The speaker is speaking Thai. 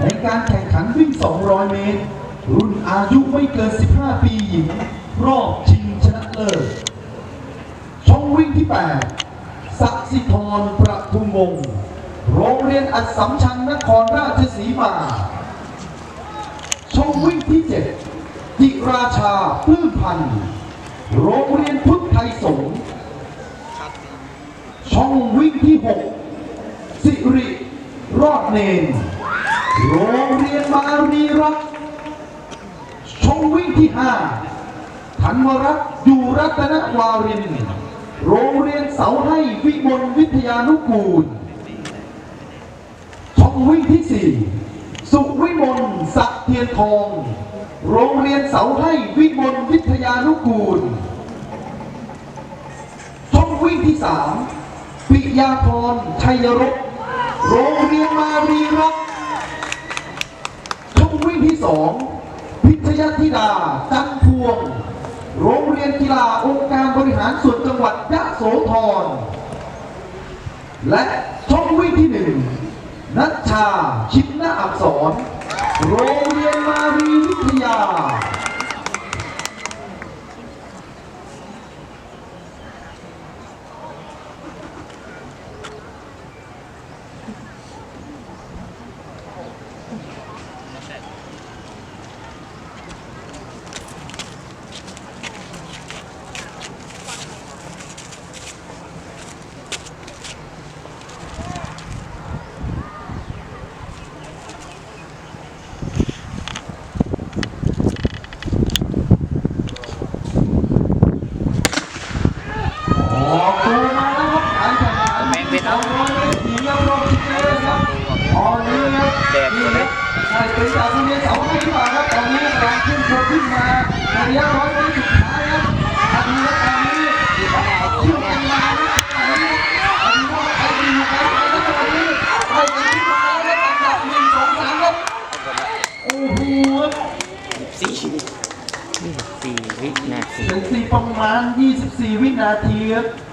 ในการแข่งขันวิ่ง 200 เมตร รุ่นอายุไม่เกิน 15 ปีหญิง รอบชิงชนะเลิศช่องวิ่งที่ 8 สักสิธรประทุมวงศ์โรงเรียนอัดสัมชัญนครราชสีมา ช่องวิ่งที่ 7 จิราชาปลื้มพันธ์โรงเรียนพุทธไทยสงฆ์ช่องวิ่งที่ 6 สิริรอดเนน โรงเรียนมารีรักช่องวิ่งที่5ธันวรัตอยู่รัตนวาริน โรงเรียนเสาให้วิมลวิทยานุกูลช่องวิ่งที่4สุวิมลสักเทียนทอง โรงเรียนเสาให้วิมลวิทยานุกูลช่องวิ่งที่3ปิยาพรชัยรบโรงเรียนมารี ยธิดาจันพวง โรงเรียนกีฬาองค์การบริหารส่วนจังหวัดยะโสธร และช่องวิ่งที่หนึ่งนัชชา ชินนาอักษร โรงเรียนมารีวิทยา ออกตัวมาแล้วครับการแข่งขัน แบ่งเป็นเอา ร้อยเมตรหญิงและรอบชิงชนะเลิศครับตอนนี้ครับ แดกตัวเล็กใช่เป็นจากโรงเรียนเสาให้หรือเปล่าครับตอนนี้กำลังขึ้นชกขึ้นมาในระยะร้อยเมตรสุดท้ายครับอันนี้ครับตอนนี้เที่ยวกันมาครับอันนี้อันนี้ว่าใครจะอยู่ใครไปครับตอนนี้ไล่กันขึ้นมาแล้วครับอันดับหนึ่งสองสามครับโอ้โหสี่สี่วินาทีเป็นสี่ประมาณ 24 วินาทีครับ